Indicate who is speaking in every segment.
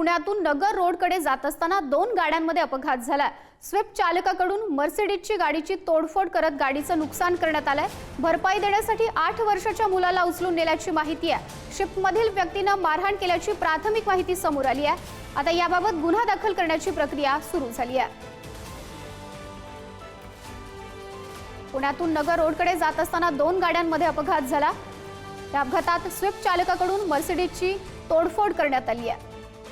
Speaker 1: पुण्यातून नगर रोडकडे जात असताना दोन गाड्यांमध्ये अपघात झाला स्विफ्ट चालकाकडून मर्सिडीजची गाडीची तोडफोड करत गाडीचं नुकसान करण्यात आलंय. भरपाई देण्यासाठी आठ वर्षाच्या मुलाला उचलून नेल्याची माहिती आहे. शिफ्टमधील व्यक्तीनं मारहाण केल्याची प्राथमिक माहिती समोर आली आहे. आता याबाबत गुन्हा दाखल करण्याची प्रक्रिया सुरू झाली आहे. पुण्यातून नगर रोडकडे जात असताना दोन गाड्यांमध्ये अपघात झाला. या अपघातात स्विफ्ट चालकाकडून मर्सिडीजची तोडफोड करण्यात आली आहे.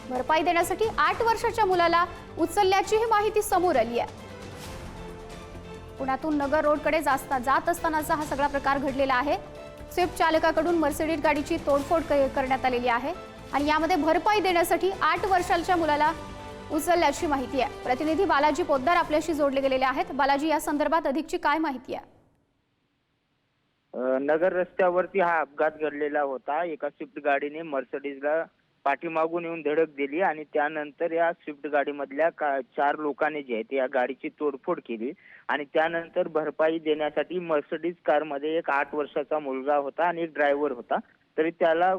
Speaker 1: भरपाई देण्यासाठी आठ वर्षाच्या मुलाला उचलल्याचीही माहिती समोर आली आहे. पुण्यातून नगर रोडकडे जास्त जात असतानाचा हा सगळा प्रकार घडलेला आहे. स्विफ्ट चालकाकडून मर्सिडीज गाडीची तोडफोड करण्यात आलेली आहे आणि यामध्ये भरपाई देण्यासाठी आठ वर्षाच्या मुलाला उचलल्याची माहिती आहे. प्रतिनिधी बालाजी पोद्दार आपल्याशी जोडले गेलेले आहेत. बालाजी या संदर्भात अधिकची काय माहिती आहे?
Speaker 2: नगर रस्त्यावरती हा अपघात घडलेला होता. एका स्विफ्ट गाडीने मर्सडीजला पाठीमागून येऊन धडक दिली आणि त्यानंतर या स्विफ्ट गाडीमधल्या का चार लोकांनी जे आहे ते या गाडीची तोडफोड केली. आणि त्यानंतर भरपाई देण्यासाठी मर्सडीज कारमध्ये एक आठ वर्षाचा मुलगा होता आणि एक ड्रायव्हर होता. तरी त्याला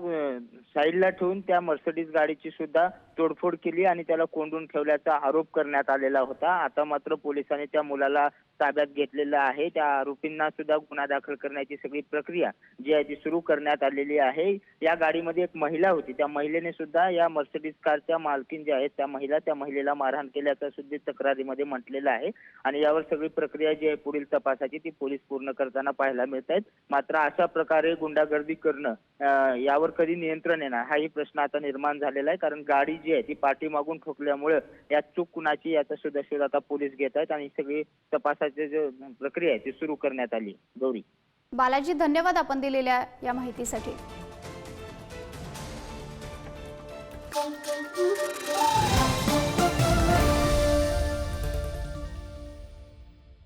Speaker 2: साईडला ठेवून त्या मर्सडीज गाडीची सुद्धा तोडफोड केली आणि त्याला कोंडून ठेवल्याचा आरोप करण्यात आलेला होता. आता मात्र पोलिसांनी त्या मुलाला ताब्यात घेतलेलं आहे. त्या आरोपींना सुद्धा गुन्हा दाखल करण्याची सगळी प्रक्रिया जी आहे ती सुरू करण्यात आलेली आहे. या गाडीमध्ये एक महिला होती. त्या महिलेने सुद्धा या मर्सिडीज कारच्या मालकीन ज्या आहेत त्या महिला त्या महिलेला मारहाण केल्याचं सुद्धा तक्रारीमध्ये म्हटलेलं आहे. आणि यावर सगळी प्रक्रिया जी आहे पुढील तपासाची ती पोलीस पूर्ण करताना पाहायला मिळत आहेत. मात्र अशा प्रकारे गुंडागर्दी करणं यावर कधी नियंत्रण येणार हाही प्रश्न आता निर्माण झालेला आहे. कारण गाडी जी आहे ती पाठीमागून ठोकल्यामुळे या चूक कुणाची याचा सुद्धा शोध आता पोलीस घेत आहेत आणि सगळी तपासाची जी प्रक्रिया आहे ती सुरू करण्यात आली. गौरी.
Speaker 1: बालाजी धन्यवाद आपण दिलेल्या या माहितीसाठी.